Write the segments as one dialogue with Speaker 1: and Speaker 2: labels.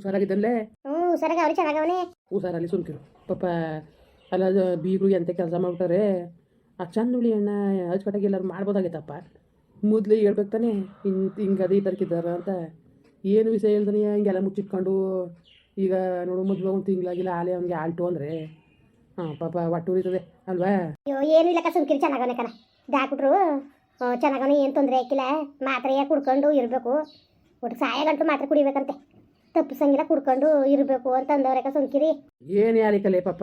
Speaker 1: ಹುಷಾರಾಗಿದ್ದಲ್ಲೇ?
Speaker 2: ಹ್ಞೂ ಹುಷಾರಾಗ ಅವ್ರಿ ಚೆನ್ನಾಗವನೇ
Speaker 1: ಹುಷಾರಲ್ಲಿ ಸುಮ್ಕಿರು. ಪಾಪ ಅಲ್ಲ ಅದು ಬೀಗರು ಎಂತ ಕೆಲಸ ಮಾಡ್ಬಿಟ್ಟಾರೆ ಆ ಚಂದುಳಿ ಅಣ್ಣ ಅಚ್ಚುಕಟ್ಟಾಗಿ ಎಲ್ಲರೂ ಮಾಡ್ಬೋದಾಗಿತ್ತಪ್ಪ ಮೊದ್ಲು ಹೇಳ್ಬೇಕು ತಾನೆ ಹಿಂಗೆ ಹಿಂಗೆ ಅದೇ ಈ ಥರಕ್ಕಿದ್ದಾರ ಅಂತ. ಏನು ವಿಷಯ ಹೇಳ್ತಾನೆ ಹಿಂಗೆಲ್ಲ ಮುಚ್ಚಿಟ್ಕೊಂಡು ಈಗ ನೋಡು ಮದುವೆ ಒಂದು ತಿಂಗಳಾಗಿಲ್ಲ ಆಲೆ ಅವ್ನಿಗೆ ಆಲ್ಟು ಅಂದರೆ. ಹಾಂ ಪಾಪ ಒಟ್ಟು ಉರಿತದೆ ಅಲ್ವಾ?
Speaker 2: ಅಯ್ಯೋ ಏನು ಇಲ್ಲ ಸುಮ್ಕಿರಿ ಚೆನ್ನಾಗವನೆ ಕಣ. ಇದಾಕ್ಬಿಟ್ರು ಚೆನ್ನಾಗವನೆ ಏನು ತೊಂದರೆ ಹಾಕಿಲ್ಲ ಮಾತ್ರೆಯ ಕುಡ್ಕೊಂಡು ಇರಬೇಕು. ಒಟ್ಟು ಸಾಯಗಂಟು ಮಾತ್ರೆ ಕುಡಿಬೇಕಂತೆ. ತಪ್ಪಿಸಂಗಿಲ್ಲ ಕುಡ್ಕೊಂಡು ಇರಬೇಕು ಅಂತ ಅಂದವ್ರೆ ಸುಮ್ಕಿರಿ?
Speaker 1: ಏನು ಯಾರಿಕಲೆ ಪಾಪ?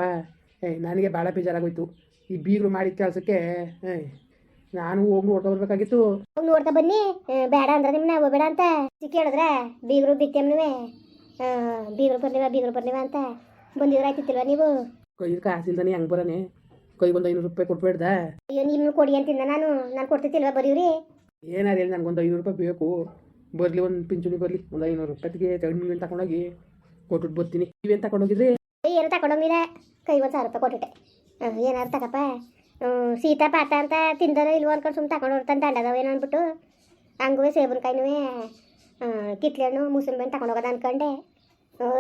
Speaker 1: ಏ ನನಗೆ ಭಾಳ ಬೇಜಾರಾಗೋಯ್ತು. ಈ ಬೀಗರು ಮಾಡಿದ ಕೆಲಸಕ್ಕೆ ಏಯ್ ನಾನು ಹೋಗಿ ನೋಡ್ಕೊ ಬರ್ಬೇಕಾಗಿತ್ತು.
Speaker 2: ಹೋಗಿ ನೋಡ್ತಾ ಬನ್ನಿ. ಆ, ಬೇಡ ಅಂದ್ರೆ ನಿಮ್ಮನ್ನ ಹೋಗಬೇಡ ಅಂತ. ಸಿಕ್ಕಿ ಹೇಳಿದ್ರೆ ಬೀಗರು ಬಿತ್ತೆಮ್ನುವೆ ಬೀಗರು ಬರ್ಲಿವ ಬೀಗರು ಬರ್ಲಿವ ಅಂತ. ಬಂದಿದ್ರಾಯ್ತಿತ್ತಿಲ್ವ ನೀವು?
Speaker 1: ಕೈಲಿ ಕಾಸಿಲ್ದಾನೆ ಹೆಂಗೆ ಬರೋನೆ. ಕೈಗೊಂದು ಐನೂರು ರೂಪಾಯಿ ಕೊಟ್ಬೇಡ್ದ
Speaker 2: ಅಯ್ಯೋ ನಿಮ್ಮ ಕೊಡಿ ಅಂತಿಂದ ನಾನು. ನಾನು ಕೊಡ್ತಿತ್ತಿಲ್ವ ಬರೀವ್ರಿ?
Speaker 1: ಏನಾರು ಹೇಳಿ ನನಗೊಂದು ಐನೂರು ರೂಪಾಯಿ ಬೇಕು. ಬರಲಿ, ಒಂದು ಪಿಂಚಣಿ ಬರಲಿ, ಒಂದು ಐನೂರು ರೂಪಾಯಿಗೆ ತಗೊಂಡು ತಗೊಂಡೋಗಿ ಕೊಟ್ಬಿಟ್ಟು ಬರ್ತೀನಿ. ನೀವೇನು ತಗೊಂಡೋಗಿದ್ರಿ
Speaker 2: ಏನು ತಗೊಂಡೋಗಿಲ್ಲ ಕೈ ಒಂದು ಸಾವಿರ ರೂಪಾಯಿ ಕೊಟ್ಟಿಟ್ಟೆ. ಏನಾರು ತಗಪ್ಪ. ಸೀತಾ ಪಾತ ಅಂತ ತಿಂದರೋ ಇಲ್ವೋ ಅನ್ಕೊಂಡು ಸುಮ್ಮನೆ ತಗೊಂಡು ಹೋಗ್ತಾನೆ ಏನು ಅಂದ್ಬಿಟ್ಟು ಹಂಗುವೆ ಸೇಬನ್ಕಾಯಿನೂ ಕಿತ್ಲೆ ಹಣ್ಣು ಮುಸುಂಬೆ ಹಣ್ಣು ತಗೊಂಡೋಗೋದು ಅನ್ಕೊಂಡೆ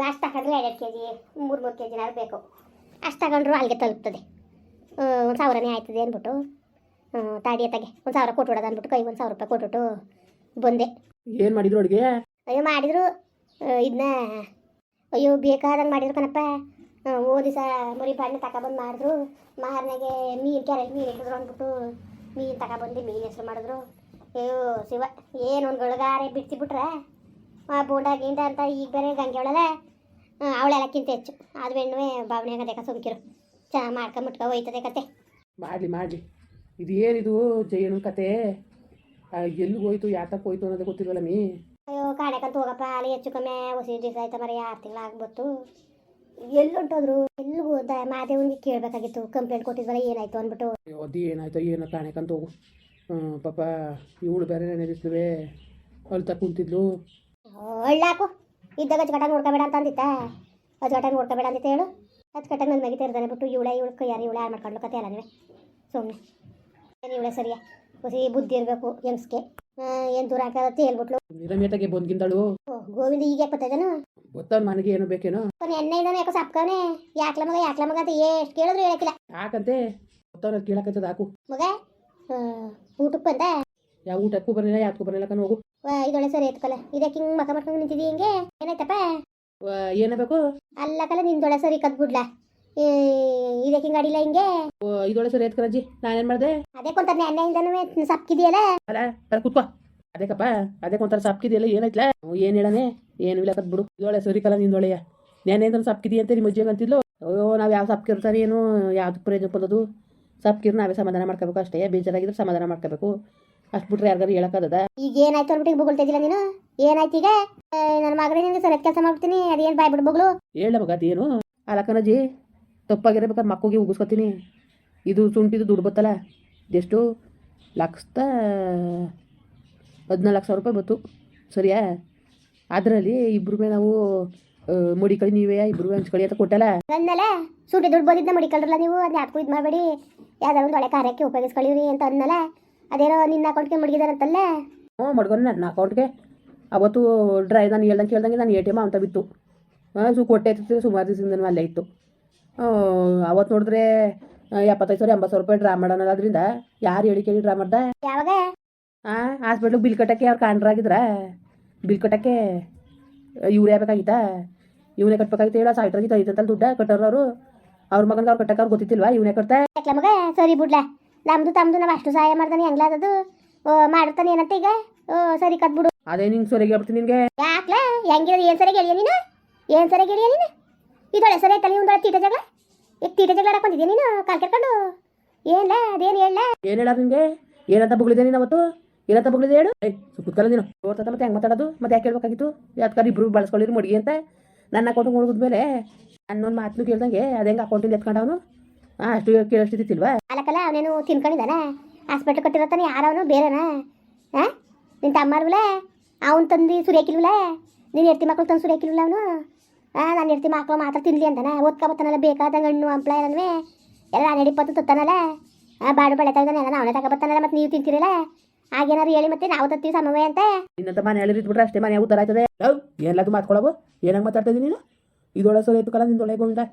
Speaker 2: ಅಷ್ಟು ತಗೊಂಡ್ರೆ ಎರಡೆರಡು ಕೆ ಜಿ ಮೂರು ಮೂರು ಕೆ ಜಿನಾದ್ರು ಬೇಕು. ಅಷ್ಟು ತಗೊಂಡ್ರು ಅಲ್ಲಿಗೆ ತಲುಪ್ತದೆ. ಒಂದು ಸಾವಿರನೇ ಆಯ್ತದೆ ಅಂದ್ಬಿಟ್ಟು ತಾಡಿ ಎತ್ತಾಗೆ ಒಂದು ಸಾವಿರ ಕೊಟ್ಬಿಡೋದು ಅಂದ್ಬಿಟ್ಟು ಕೈ ಒಂದು ಸಾವಿರ ರೂಪಾಯಿ ಕೊಟ್ಬಿಟ್ಟು ಬಂದೆ.
Speaker 1: ಏನು ಮಾಡಿದ್ರು ಅಡುಗೆ?
Speaker 2: ಅಯ್ಯೋ ಮಾಡಿದ್ರು. ಇದನ್ನ ಅಯ್ಯೋ ಬೇಕಾದಂಗೆ ಮಾಡಿದ್ರು ಕಣಪ್ಪ. ಓ ದಿವಸ ಮುರಿ ಬಾಣೆ ತಗೊಬಂದು ಮಾಡಿದ್ರು ಮಾರನೆಗೆ ಮೀನು ಕೆರೆ ಮೀನು ಇಟ್ಟಿದ್ರು ಅಂದ್ಬಿಟ್ಟು ಮೀನು ತಗೊಬಂದು ಮೀನು ಹೆಸರು ಮಾಡಿದ್ರು. ಅಯ್ಯೋ ಶಿವ ಏನು ಒಂದು ಗೊಳಗಾರೆ ಆ ಬೋಂಡ ಗಿಂಡ ಅಂತ ಈಗ ಬೇರೆ ಗಂಗೆ ಅವಳಲ್ಲ. ಅವಳೆಲ್ಲಕ್ಕಿಂತ ಹೆಚ್ಚು. ಅದು ಬೆಣ್ಣೆ ಭಾವನೆ ಆಗದೆ ಸುಮ್ಕಿರು. ಚೆನ್ನಾಗಿ ಮಾಡ್ಕೊಂಡ್ ಮುಟ್ಕೊ ಹೋಯ್ತದೆ ಕತೆ.
Speaker 1: ಮಾಡಲಿ ಮಾಡಲಿ. ಇದು ಏನಿದು ಜಯನು ಕತೆ? ಎಲ್ಲಿಗೆ ಹೋಯ್ತು ಯಾತಕ್ಕೆ ಹೋಯ್ತು ಅನ್ನೋದು ಗೊತ್ತಿಲ್ವಲ್ಲ ಮೀ?
Speaker 2: ಅಯ್ಯೋ ಕಾಣಕಂತ ಹೋಗಪ್ಪ ಅಲ್ಲಿ ಹೆಚ್ಚು ಕಮ್ಮಿ ಹೊಸ ದಿವಸ ಆಯ್ತಾ ಮರಿ ಆರು ತಿಂಗಳು ಆಗ್ಬತ್ತು. ಎಲ್ಲಿ ಹೊಂಟೋದ್ರು ಎಲ್ಲಿಗೂ ಹೋದ ಮಾದೇವನಿಗೆ ಕೇಳಬೇಕಾಗಿತ್ತು ಕಂಪ್ಲೇಂಟ್ ಕೊಟ್ಟಿದ್ವಲ್ಲ ಏನಾಯ್ತು ಅಂದ್ಬಿಟ್ಟು.
Speaker 1: ಅಯ್ಯೋ ಅದು ಏನಾಯ್ತು ಏನೋ ಕಾಣಕಂತ ಹೋಗು ಹ್ಮ್, ಪಾಪ ಇವಳು ಬೇರೆ ನೆನೆದಿರ್ತವೆ ಅಳ್ತಾ ಕುಂತಿದ್ಲು.
Speaker 2: ಒಳ್ಳಾಕು ಇದ್ದಾಗ ಅಚ್ಚುಕಟ್ಟ ನೋಡ್ಕೋಬೇಡ ಅಂತ ಅಂದಿತ್ತ? ಅಚ್ಚುಕಟ್ಟ ನೋಡ್ಕೋಬೇಡ ಅಂದಿತ್ತ ಹೇಳು? ಅಚ್ಚುಕಟ್ಟ ನನ್ನ ಮಗಿ ಇರ್ತಾನೆ ಬಿಟ್ಟು ಇವಳೆ ಇವಳು ಕೈಯಾರ ಇವಳೆ ಹಾಳು ಮಾಡ್ಕೊಂಡು ಕತೆ ಅಲ್ಲ ನೀವೇ. ಸುಮ್ಮನೆ ಇವಳೆ ಸರಿಯಾ? ಹೊಸಿ ಬುದ್ಧಿ ಇರಬೇಕು ಹೆಂಗ್ಸ್ಗೆ ಏನು ದೂರ ಹಾಕತ್ತೆ ಹೇಳ್ಬಿಟ್ಲು.
Speaker 1: ನಿರಮೇಟಗೆ ಬಂದ್ಗಿಂದಳು
Speaker 2: ಗೋವಿಂದ ಈಗ ಬರ್ತದನು
Speaker 1: ಗೊತ್ತವ್ನ ಮನೆಗೆ ಏನು ಬೇಕೇನೋ?
Speaker 2: ಎಣ್ಣೆ ಇದ್ದಾನೆ ಯಾಕೋ ಸಪ್ಕವನೆ ಯಾಕ್ಲ ಮಗ ಯಾಕ್ಲ ಮಗ ಅಂತ ಎಷ್ಟು ಕೇಳಿದ್ರು ಹೇಳಕ್ಕಿಲ್ಲ.
Speaker 1: ಯಾಕಂತೆ? ಗೊತ್ತವ್ನ ಕೇಳಕತ್ತದ ಹಾಕು.
Speaker 2: ಮಗ ಊಟಕ್ಕೆ ಬಂದ?
Speaker 1: ಯಾವ ಊಟಕ್ಕೂ ಬರಲಿಲ್ಲ ಯಾತಕ್ಕೂ ಬರಲಿಲ್ಲ ಕಣ ಹೋಗು.
Speaker 2: ಇದೊಳ್ಳೆ ಸರಿ ಎತ್ಕಲ್ಲ ಇದಕ್ಕೆ ಹಿಂಗೆ ಮಕ ಮಾಡ್ಕೊಂಡು ನಿಂತಿದ್ದೀ ಹಿಂಗೆ? ಏನಾಯ್ತಪ್ಪ?
Speaker 1: ಏನಬೇಕು ಏನ ಬೇಕು
Speaker 2: ಅಲ್ಲ ಕಲ ನಿಂದೊಳೆ ಸರಿ ಕದ್ಬಿಡ್ಲ. ಇದಕ್ಕೆ ಹಿಂಗೆ ಅಡಿಲ್ಲ ಹಿಂಗೆ?
Speaker 1: ಇದೊಳೆ ಸರಿ ಎತ್ಕರಜ್ಜಿ ನಾನೇನ್ ಮಾಡ್ದೆ?
Speaker 2: ಅದೇ ಕೊಂತ ಎಣ್ಣೆಯಿಂದನೂ ಸಪ್ಕಿದೆಯಲ್ಲ?
Speaker 1: ಅಲ್ಲ ಬರ ಕೂತ್ಕೋ. ಅದೇಕಪ್ಪ ಅದೇ ಒಂಥರ ಸಪ್ಕಿದೆಯಲ್ಲ ಏನಾಯ್ತಲ್ಲ ಏನು ಹೇಳನೆ? ಏನು ಇಲ್ಲ ಕತ್ ಬಿಡು ಇದೊಳೆ ಸರಿ ಕಲ ನಿಂದೊಳೆಯ ನೇನೇಂದ್ರ ಸಪ್ಕಿದಿ ಅಂತ ನಿಮ್ಮ ಅಜ್ಜಿಗೆ ಅಂತಿದ್ಲು? ಅಯ್ಯೋ ನಾವು ಯಾವ ಸಪ್ಕಿರ್ತಾರೆ ಏನು ಯಾವ್ದು ಪ್ರಯೋಜನ ಪಡೋದು ಸಪ್ಕಿರ್ ನಾವೇ ಸಮಾಧಾನ ಮಾಡ್ಕೋಬೇಕು ಅಷ್ಟೇ ಬೇಜಾರಾಗಿದ್ರೆ ಸಮಾಧಾನ ಮಾಡ್ಕೋಬೇಕು. ಅಷ್ಟು ಬಿಟ್ರೆ ಯಾರಿಗಾರು ಹೇಳಕ್ಕಾಗದ?
Speaker 2: ಈಗ ಏನಾಯ್ತು ಅಂದ್ಬಿಟ್ಟು ಬೊಗಳ್ತಿದ್ದಿಲ್ಲ ನೀನು? ಏನಾಯ್ತು ಈಗ? ನನ್ನ ಮಗನಿಗೆ ಸರಿಯಾದ ಕೆಲಸ ಮಾಡ್ತೀನಿ ಅದೇನು ಬಾಯ್ ಬಿಡು ಬೊಗಳು
Speaker 1: ಹೇಳ ಮಗ ಅದೇನು? ಅಲಕನಜ್ಜಿ ತಪ್ಪಾಗಿರಬೇಕಾದ್ರೆ ಮಕ್ಕೋಗಿ ಉಗಿಸ್ಕೊತೀನಿ. ಇದು ಸುಂಟಿದು ದುಡ್ಡು ಬತ್ತಲ್ಲ. ಎಷ್ಟು ಲಕ್ಷದ ಹದಿನಾಲ್ಕು ಸಾವಿರ ರೂಪಾಯಿ ಬತ್ತು ಸರಿಯಾ? ಅದರಲ್ಲಿ ಇಬ್ಬರು ನಾವು ಮುಡಿಕಳಿ ನೀವೇ ಇಬ್ಬರು ಹಂಚ್ಕೊಳ್ಳಿ ಅಂತ ಕೊಟ್ಟಲ್ಲ?
Speaker 2: ಅಂದಲ್ಲ ಸುಂಟಿ ದುಡ್ಡು ಬಂದಿದ್ದ ಮಡಿಕಲ್ರಲ್ಲ ನೀವು? ಅದನ್ನ ಯಾಕೂ ಇದು ಮಾಡಬೇಡಿ. ಯಾವ್ದಾರು ಒಂದು ಒಳ್ಳೆ ಕಾರ್ಯಕ್ಕೆ ಉಪಯೋಗಿಸ್ಕೊಳ್ಳಿರಿ ಅಂತ ಅಂದಲ್ಲ ಅದೇನೋ ನಿನ್ನ ಅಕೌಂಟ್ಗೆ ಮಡಗಿದಾರಂತಲ್ಲ?
Speaker 1: ಹ್ಞೂ ಮಡ್ಕೊಂಡು ನನ್ನ ಅಕೌಂಟ್ಗೆ. ಅವತ್ತು ಡ್ರೈ ನಾನು ಹೇಳ್ದಂಗೆ ಕೇಳ್ದಂಗೆ ನಾನು ಎ ಟಿ ಎಂ ಅಂತ ಬಿತ್ತು. ಹಾಂ ಸು ಕೊಟ್ಟೆ ಸುಮಾರು ದಿವಸದಿಂದ ಅಲ್ಲೇ ಇತ್ತು. ಅವತ್ತು ನೋಡಿದ್ರೆ ಎಪ್ಪತ್ತೈದು ಸಾವಿರ ಎಂಬತ್ತು ಸಾವಿರ ರೂಪಾಯಿ ಡ್ರಾ ಮಾಡೋಣ ಅದರಿಂದ ಯಾರು ಹೇಳಿ ಕೇಳಿ ಡ್ರಾ ಮಾಡ್ದೆ?
Speaker 2: ಯಾವಾಗ?
Speaker 1: ಹಾಂ ಹಾಸ್ಪಿಟ್ಲಿಗೆ ಬಿಲ್ ಕಟ್ಟಕ್ಕೆ ಅವ್ರು ಕಾಂಡ್ರಾಗಿದ್ರ ಬಿಲ್ ಕಟ್ಟಕ್ಕೆ ಇವ್ರು ಬೇಕಾಗಿತ್ತ ಇವನೇ ಕಟ್ಬೇಕಾಗಿತ್ತು ಹೇಳ ಸಾಯ್ಟ್ರಾಗಿತ್ತು ಐತಂತಲ್ಲಿ ದುಡ್ಡ ಕಟ್ಟೋರು ಅವರು. ಅವ್ರ ಮಗನ ಅವ್ರು ಕಟ್ಟಕ್ಕೆ ಅವ್ರು ಗೊತ್ತಿತ್ತಿಲ್ವಾ ಇವನೇ ಕಟ್ತಾ?
Speaker 2: ಮಗ? ಸರಿ ಬಿಡ್ಲ. ನಮ್ದು ತಮ್ದು ನಾವು ಅಷ್ಟು ಸಹಾಯ ಮಾಡ್ತಾನೆ ಹೆಂಗ್ಲ ಅದು ಓ ಮಾಡಿರ್ತಾನೆ ಏನಂತ ಈಗ? ಓ ಸರಿ ಕಟ್ಬಿಡು
Speaker 1: ಅದೇ ನಿಂಗೆ ಸರಿ ಹೇಳ್ಬಿಡ್ತೀನಿ ನಿನ್ಗೆ.
Speaker 2: ಯಾಕ್ಲ? ಹೆಂಗಿರೋದು? ಏನು ಸರಿಯಾಗಿ ಹೇಳಿಯ ನೀನು? ಏನು ಸರಿಯಾಗಿ ಹೇಳಿಯ ನೀನು? ಇದೊಳೆ ಸರಿ ಆಯ್ತಲ್ಲ ಒಂದು ತೀಟ ಜಗಳ? ಈಗ ತೀಟ ಜಗಳ ಹಾಕೊಂಡಿದ್ಯಾ ನೀನು? ಕಾಲ್ ಕೆರ್ಕೊಂಡು ಏನ್ಲ ಅದೇನು ಹೇಳ
Speaker 1: ಏನ್ ಹೇಳ ನಿನಗೆ ಏನಂತ ಬುಗಳಿದೆ ನೀನು ಅವತ್ತು? ಏನಂತ ಬುಗಳಿದೆ ಹೇಳು? ಏಯ್ ಕುತ್ಕಲ್ಲ ನೀನು. ನೋಡ್ತಾ ಮತ್ತೆ ಹೆಂಗೆ ಮಾತಾಡೋದು? ಮತ್ತೆ ಯಾಕೆ ಹೇಳ್ಬೇಕಾಗಿತ್ತು? ಯಾತ್ಕಾರ ಇಬ್ರು ಬಳಸ್ಕೊಳ್ಳಿರಿ ಮಡಿಗೆ ಅಂತ. ನನ್ನ ಅಕೌಂಟ್ ಮುಳುಗಿದ್ಮೇಲೆ ನನ್ನೊಂದು ಮಾತನ್ನು ಕೇಳ್ದಂಗೆ. ಅದು ಹೆಂಗೆ ಅಕೌಂಟಿಂದ ಎತ್ಕೊಂಡವನು ಹಾಂ ಅಷ್ಟು ಕೇಳಿಸ್ತಿದ್ದಿಲ್ವಾ
Speaker 2: ಅಲ್ಲಕಲ್ಲ ಅವನೇನು ತಿನ್ಕೊಂಡಿದ್ದಾನ? ಹಾಸ್ಪಿಟ್ಲ್ ಕಟ್ಟಿರತ್ತಾನೆ ಯಾರವನು ಬೇರೆನಾ? ಹಾಂ ನಿನ್ನ ತಮ್ಮ ಅವನು ತಂದು ಸುರಿಯಾಕಿಲ್ವಲ್ಲ ನೀನು ಎತ್ತಿ ಮಕ್ಳು ತಂದು ಸುರಿಯಾಕಿಲ್ವಲ್ಲ ಅವನು? ನಾನು ಇರ್ತಿ ಮಕ್ಕಳು ಮಾತ್ರ ತಿನ್ಲಿ ಅಂತಾನ. ಓದ್ಕೊಬತ್ತಾನಲ್ಲ ಬೇಕಾದಂಗೆ ಹಣ್ಣು ಹಂಪ್ಲ ಏನನ್ವೇ ಎಲ್ಲ ನಾನು ಎಡಿಪತ್ತು ತತ್ತಾನಲ್ಲ. ಬಾಡು ಬೆಳೆತಾ ಇದ್ದಾನೆ ಎಲ್ಲ ಅವನೇ ತಗೊಬತ್ತಾನಲ್ಲ ಮತ್ತು ನೀವು ತಿಂತೀರಲ್ಲ. ಆಗೇನಾರು ಹೇಳಿ ಮತ್ತೆ ನಾವು ತತ್ತೀವಿ ಸಮವೇ ಅಂತ.
Speaker 1: ಇನ್ನಂತ ಮನೆ ಹೇಳಿ ಇಟ್ಬಿಟ್ರೆ ಅಷ್ಟೇ ಮನೆ ಉದ್ದಾರ ಆಯ್ತದೆ. ಲವ್ ಎಲ್ಲದು ಮಾತ್ಕೊಳಗು. ಏನಾಗ ಮಾತಾಡ್ತಾ ಇದೀನಿ ನೀನು? ಇದೊಳ ಸರಿ ಇತ್ತು ಕಲ ನಿಂದೊಳೆ ಗೋವಿಂದ.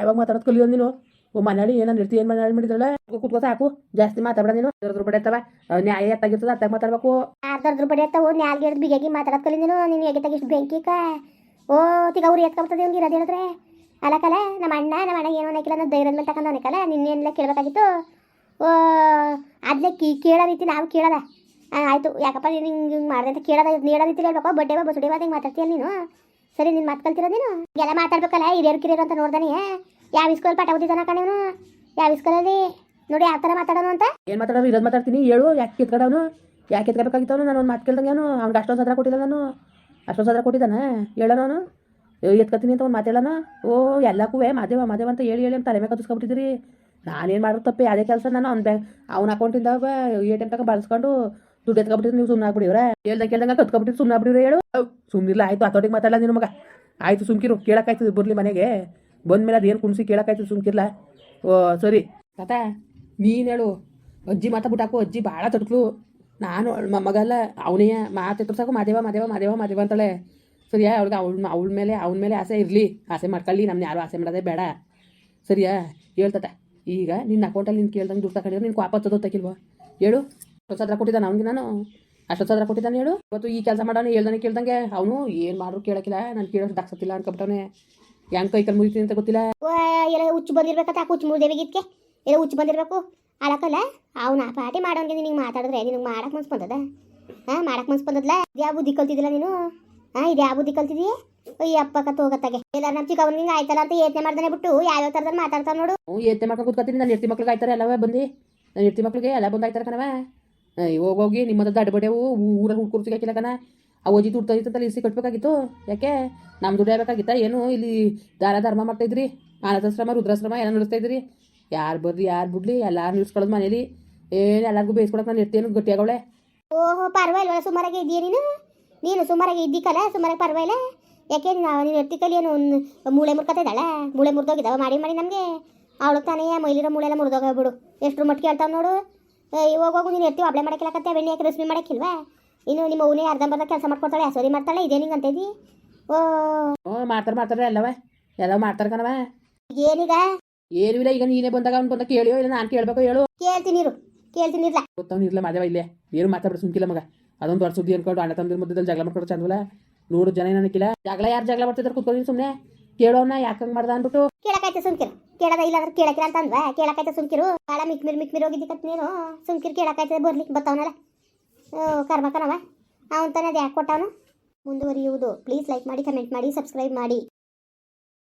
Speaker 1: ಯಾವಾಗ ಮಾತಾಡೋದು ಕಲಿಯೋ ನೀನು? ಓ ಮನೆಯಲ್ಲಿ ಏನನ್ನ ಇರ್ತಿ ಏನು ಮನೆ ಮಾಡಿದ್ರಲ್ಲ? ಕೂತ್ಕೋ ಸಾಕು. ಜಾಸ್ತಿ ಮಾತಾಡ ನೀನು. ಅದ್ರ ಬಡ ಇರ್ತವ. ನ್ಯಾಯ ಎತ್ತಾಗಿರ್ತದೆ ಅತ್ತಾಗ ಮಾತಾಡ್ಬೇಕು.
Speaker 2: ಅರ್ಧರ್ದ್ರ ಬಡಿ ಅತ್ತ ನ್ಯಾಯ ನ್ಯಾಲ್ಗೆ ಬಿಗಿಯಾಗಿ ಮಾತಾಡೋದು ಕಲಿ ನೀನು. ನೀನು ಹೇಗೆ ತೆಗಿಷ್ಟು ಬೆಂಕಿ ಓ, ತಿಗ ಅವ್ರು ಎತ್ಕೊಂಬರ್ತದೆ ಅವ್ನಿಗೆ ಇರೋದು ಹೇಳಿದ್ರೆ. ಅಲ್ಲ ಕಲೆ, ನಮ್ಮ ಅಣ್ಣ ನಮ್ಮ ಅಣ್ಣ ಏನೋ ಅನ್ನಕ್ಕಿಲ್ಲ, ಅನ್ನೋ ಧೈರ್ಯದ ಮೇಲೆ ತಗೊಂಡು ನಿನ್ನೆಲ್ಲ ಕೇಳಬೇಕಾಗಿತ್ತು. ಓ ಅದನ್ನೇ ಕಿ, ಕೇಳೋ ರೀತಿ ನಾವು ಕೇಳೋದ. ಆಯಿತು, ಯಾಕಪ್ಪ ನೀನು ಹಿಂಗೆ ಹಿಂಗೆ ಮಾಡಿದೆ ಅಂತ ಕೇಳೋದ ನೀಡೋ ರೀತಿ ಹೇಳ್ಬೇಕು. ಬಡ್ಡೆ ಬಾ, ಬಸುಡಿ ಹಿಂಗೆ ಮಾತಾಡ್ತೀಯ ನೀನು? ಸರಿ, ನೀನು ಮಾತು ನೀನು? ಎಲ್ಲ ಮಾತಾಡ್ಬೇಕಲ್ಲ ಹಿರಿಯರು, ಕಿರಿಯರು ಅಂತ ನೋಡ್ದಾನೆ. ಯಾವ ಇಸ್ಕೂಲ್ ಪಾಠ ಓದಿದ್ದಾನ ಕಣವನು ಯಾವ ಇಸ್ಕೂಲಲ್ಲಿ ನೋಡಿ ಯಾವ ಥರ ಮಾತಾಡೋನು ಅಂತ.
Speaker 1: ಏನು ಮಾತಾಡೋದು ಇರೋದು ಮಾತಾಡ್ತೀನಿ, ಹೇಳು. ಯಾಕೆ ಕಿತ್ಕಡವನು? ಯಾಕೆ ಕಿತ್ಕೋಬೇಕಾಗಿತ್ತವನು ನಾನು ಒಂದು ಮಾತು ಕೇಳ್ದಂಗೆ ಅವನು. ಅವ್ನಿಗೆ ಅಷ್ಟೊಂದು ಸದ್ರ ಕೊಟ್ಟಿಲ್ಲ ನಾನು. ಅಷ್ಟೊಂದು ಸದ್ರ ಕೊಟ್ಟಿದ್ದಾನ? ಹೇಳೋಣ ಎತ್ಕತ್ತೀನಿ ಅಂತ ಒಂದು ಮಾತೇಳನ ಓ ಎಲ್ಲಕ್ಕೂ ಮಾದೇವ ಮಾದೇವ ಅಂತ ಹೇಳಿ ಹೇಳಿ ಅಂತ ತಲೆ ಮೇಲೆ ಕತ್ತಿಸ್ಕೊಬಿಟ್ಟಿದ್ದೀರಿ ನಾನೇನು ಮಾಡೋದು ತಪ್ಪೇ? ಅದೇ ಕೆಲಸ ನಾನು ಅವ್ನ ಬ್ಯಾಂಕ್ ಅವ್ನ ಅಕೌಂಟಿಂದ ಎ ಟಿ ಎಂ ತಗೊಂಡು ಬಳಸ್ಕೊಂಡು ದುಡ್ಡು ಎತ್ಕೊಬಿಟ್ಟಿದ್ರೆ ನೀವು ಸುಮ್ಮನೆ ಆಗ್ಬಿಡಿವ್ರೆ ಹೇಳ್ದಂಗೆ ಕೇಳ್ದಂಗೆ ಕತ್ಕೊಬಿಟ್ಟಿದ್ದು ಸುಮ್ಮನೆ ಆಗ್ಬಿಡಿವ್ರೆ ಹೇಳು. ಸುಮ್ಮನಿಲ್ಲ ಆಯಿತು ಅಥೋಟಿಗೆ ಮಾತಾಡಲ್ಲ ನಿನ್ನ ಮಗ. ಆಯಿತು, ಸುಮ್ಕಿರು, ಕೇಳೋಕ್ಕಾಯ್ತದೆ ಬರಲಿ ಮನೆಗೆ. ಬಂದ್ಮೇಲೆ ಅದೇನು ಕುಣಿಸಿ ಕೇಳೋಕ್ಕಾಯ್ತು ಸುಮ್ಕಿರ್ಲ. ಓ, ಸರಿ. ತಾತ, ನೀನು ಹೇಳು. ಅಜ್ಜಿ ಮಾತಾ ಅಜ್ಜಿ ಭಾಳ ತಟ್ಲು. ನಾನು ಮಗಲ್ಲ ಅವನೇ ಮಾತೆತ್ರ ಸಾಕು, ಮಾದೇವ ಮಾದೇವ ಮಾದೇವ ಮಾದೇವ ಅಂತಾಳೆ. ಸರಿಯಾ, ಅವ್ಳಿಗೆ ಅವಳ ಅವಳ ಮೇಲೆ, ಅವನ ಮೇಲೆ ಆಸೆ ಇರಲಿ, ಆಸೆ ಮಾಡ್ಕೊಳ್ಳಿ, ನಮ್ನ ಯಾರು ಆಸೆ ಮಾಡೋದೇ ಬೇಡ. ಸರಿಯಾ, ಹೇಳ್ತತ. ಈಗ ನಿನ್ನ ಅಕೌಂಟಲ್ಲಿ ನೀನು ಕೇಳ್ದಂಗೆ ದುಡ್ಡು ತಗೊಂಡಿದ್ರೆ ನಿನ್ಗೆ ವಾಪಸ್ ತಗೋತಕ್ಕಿಲ್ವಾ ಹೇಳು. ಅಷ್ಟೊತ್ತು ಸದ್ರ ಕೊಟ್ಟಿದ್ದಾನೆ ಅವ್ನಿಗೆ ನಾನು. ಅಷ್ಟೊತ್ತು ಸದ್ರ ಕೊಟ್ಟಿದ್ದಾನೆ ಹೇಳು. ಇವತ್ತು ಈ ಕೆಲಸ ಮಾಡೋನು, ಹೇಳ್ದಾನೆ ಕೇಳ್ದಂಗೆ. ಅವನು ಏನು ಮಾಡ್ರು ಕೇಳೋಕ್ಕಿಲ್ಲ, ನಾನು ಕೇಳೋಷ್ಟು ದಾಕ್ಸತ್ತಿಲ್ಲ ಅನ್ಕೊಬಿಟ್ಟವನೆ. ಹೆಂಗೆ ಕೈ ಕಲ್ ಮುಗಿತೀನಿ ಅಂತ ಗೊತ್ತಿಲ್ಲ.
Speaker 2: ಎಲ್ಲ ಹುಚ್ಚು ಬಂದಿರ್ಬೇಕಂತ, ಆ ಹುಚ್ಚು ಮುಗಿದೇವಿಗೆ ಎಲ್ಲ ಹುಚ್ಚು ಬಂದಿರಬೇಕು. ಅಳಕಲ್ಲ ಅವನ ಪಾರ್ಟಿ ಮಾಡೋನ್ಗೆ ನಿನಗೆ ಮಾತಾಡಿದ್ರೆ ನಿನಗೆ ಮಾಡಕ್ಕೆ ಮನ್ಸು ಬಂದದ? ಹಾಂ ಮಾಡಕ್ಕೆ ಮನ್ಸು ಬಂದದ್ಲ? ಇದ್ಯಾ ಬುದ್ಧಿ ಕಲ್ತಿದ್ದಿಲ್ಲ ನೀನು? ಹಾಂ, ಇದ್ಯಾ ಯಾವ ಬುದ್ಧಿ ಕಲ್ತಿದ್ದೀ ಅಯ್ಯ ಅಪ್ಪ ಕತ್ ಹೋಗತ್ತಾಗೆ. ಎಲ್ಲ ನಮ್ಮ ಚಿಕ್ಕವನಿಗೆ ಆಯ್ತಲ್ಲ ಅಂತ ಯೋಚನೆ ಮಾಡ್ದಾನೆ ಬಿಟ್ಟು ಯಾವ್ಯಾವ ಥರದಲ್ಲಿ ಮಾತಾಡ್ತಾವ ನೋಡು.
Speaker 1: ಹ್ಞೂ ಎತ್ತೆ ಮಾಡ್ಕೊಂಡು ಕೂತ್ಕೊತೀನಿ ನಾನು ಎತ್ತಿ ಮಕ್ಳಿಗೆ ಆಯ್ತಾರೆ ಎಲ್ಲವೇ ಬಂದು. ನಾನು ಎತ್ತಿ ಮಕ್ಳಿಗೆ ಎಲ್ಲ ಬಂದು ಆಯ್ತಾರೆ ಕಣವ ಹೋಗಿ ಹೋಗಿ. ಹತ್ರ ದಡ್ಬಡೆವು ಊರಲ್ಲಿ ಹುಡ್ಕುರ್ಸಿಗೆ ಹಾಕಿಲ್ಲ ಕಣ. ಆ ಓಜಿ ದುಡ್ಡು ತಂದಿತ್ತಲ್ಲ ಇಸಿ ಕಟ್ಬೇಕಾಗಿತ್ತು. ಯಾಕೆ? ನಮ್ಮ ದುಡ್ಡು ಹೇಳ್ಬೇಕಾಗಿತ್ತ ಏನು? ಇಲ್ಲಿ ದಾರ ಧರ್ಮ ಮಾಡ್ತಾ ಇದ್ರಿ. ಅನಾಥಾಶ್ರಮ ರುದ್ರಾಶ್ರಮ ಏನೋ ನಡೆಸ್ತಾ ಇದ್ರಿ. ಯಾರು ಬರ್ರಿ ಯಾರು ಬಿಡ್ಲಿ? ಎಲ್ಲ ನಿಲ್ಸ್ಕೊಳ್ಳೋದು ಮನೇಲಿ. ಏನು ಎಲ್ಲರಿಗೂ ಬೇಯಿಸ್ಕೊಳಕ್ಕೆ ನಾನು ಇರ್ತೀನಿ ಗಟ್ಟಿಯಾಗವಳೆ
Speaker 2: ಓಹೋ ಪರವಾಗಿಲ್ಲ ಸುಮಾರಾಗಿ ಇದೀಯ ನೀನು? ನೀನು ಸುಮಾರಾಗಿ ಇದ್ದಿಕ್ಕಲ್ಲ ಸುಮಾರಾಗಿ ಪರವಾಗಿಲ್ಲ. ಯಾಕೆ ನೀನು ನೀನು ಎತ್ತಿಕಲ್ಲಿ ಏನು ಒಂದು ಮೂಳೆ ಮುರ್ಕತ್ತಿದ್ದಾಳೆ ಮೂಳೆ ಮುರಿದೋಗಿದ್ದಾವೆ ಮಾಡಿ ಮಾಡಿ ನಮಗೆ. ಅವಳು ತಾನೇ ಮೈಲಿರೋ ಮೂಳೆ ಎಲ್ಲ ಮುರಿದೋಗ ಬಿಡು ಎಷ್ಟು ಮಟ್ಟಿಗೆ ಹೇಳ್ತಾವ ನೋಡು. ಇವಾಗ ಹೋಗು ನೀನು ಎತ್ತಿ ಅಬ್ಳೆ ಮಾಡಕ್ಕಿಲ್ಲಕತ್ತೆ ಬೆಣ್ಣೆ ಯಾಕೆ ರಸ್ಮಿ ಮಾಡಕ್ಕಿಲ್ವಾ? ಇನ್ನು ನಿಮ್ಮ ಅವನೇ ಅರ್ಧಂಬರ್ಧ ಕೆಲಸ ಮಾಡ್ಕೊಡ್ತಾಳೆ ಸರಿ ಮಾಡ್ತಾಳೆ ಇದೇ ನಿಂಗೆ ಅಂತೈತಿ ಓ.
Speaker 1: ಹ್ಞೂ ಮಾಡ್ತಾರೆ ಮಾಡ್ತಾರೆ ಎಲ್ಲವ. ಎಲ್ಲ ಮಾಡ್ತಾರೆ ಕಣವ.
Speaker 2: ಏನೀಗ
Speaker 1: ಏನೂ ಇಲ್ಲ ಈಗ ನೀನೇ ಬಂದಾಗ ಅವ್ನು ಬಂದಾಗ ಕೇಳಿಯೋ ಇಲ್ಲ ನಾನು ಕೇಳಬೇಕು ಹೇಳು.
Speaker 2: ಕೇಳ್ತೀನಿ ಇರು. ಕೇಳ್ತೀನಿ ಇರ್ಲ.
Speaker 1: ಗೊತ್ತವ್ನು ಇರ್ಲ ಮಾದೇವ ಇಲ್ಲೇ. ಏನು ಮಾತಾಡ್ಬಿಡ ಸುಮ್ಕಿಲ್ಲ ಮಗ. ಅದೊಂದು ದೊಡ್ಡ ಸುದ್ದಿ ಅನ್ಕೊಂಡು ಅಣ್ಣ ತಂದಿರ ಮಧ್ಯದಲ್ಲಿ ಜಗಳ ಮಾಡ್ಕೊಂಡು ಚಂದವಲ್ಲ ನೋಡು ಜನ ಏನಕ್ಕಿಲ್ಲ ಜಗಳ ಯಾರು ಜಗಳ ಮಾಡ್ತಿದ್ರು ಕುತ್ಕೊಂಡು ಸುಮ್ಮನೆ ಕೇಳೋಣ ಯಾಕಂಗ್ ಮಾಡ್ದ ಅಂದ್ಬಿಟ್ಟು.
Speaker 2: ಕೇಳಕೈತೆ ಸುಮ್ಕಿರು. ಕೇಳದ ಇಲ್ಲ ಅಂದ್ರೆ ಕೇಳಕಿಲ್ಲ ಅಂತ ಅಂದ್ವಾ. ಕೇಳಕೈತೆ ಸುಮ್ಕಿರು. ಬಾಳ ಮಿಕ್ಮಿರ್ ಮಿಕ್ಮಿರ್ ಹೋಗಿದ್ದಕ್ಕತ್ ನೀನು. ಸುಮ್ಕಿರು ಕೇಳಕೈತೆ ಬರ್ಲಿಕ್ಕೆ ಬತ್ತವನಲ್ಲ. ಓ ಕಣವ ಅವನ್ ತಾನೇ ಅದು ಯಾಕೆ ಕೊಟ್ಟವನು? ಮುಂದುವರಿಯುವುದು. ಪ್ಲೀಸ್ ಲೈಕ್ ಮಾಡಿ ಕಮೆಂಟ್ ಮಾಡಿ ಸಬ್ಸ್ಕ್ರೈಬ್ ಮಾಡಿ.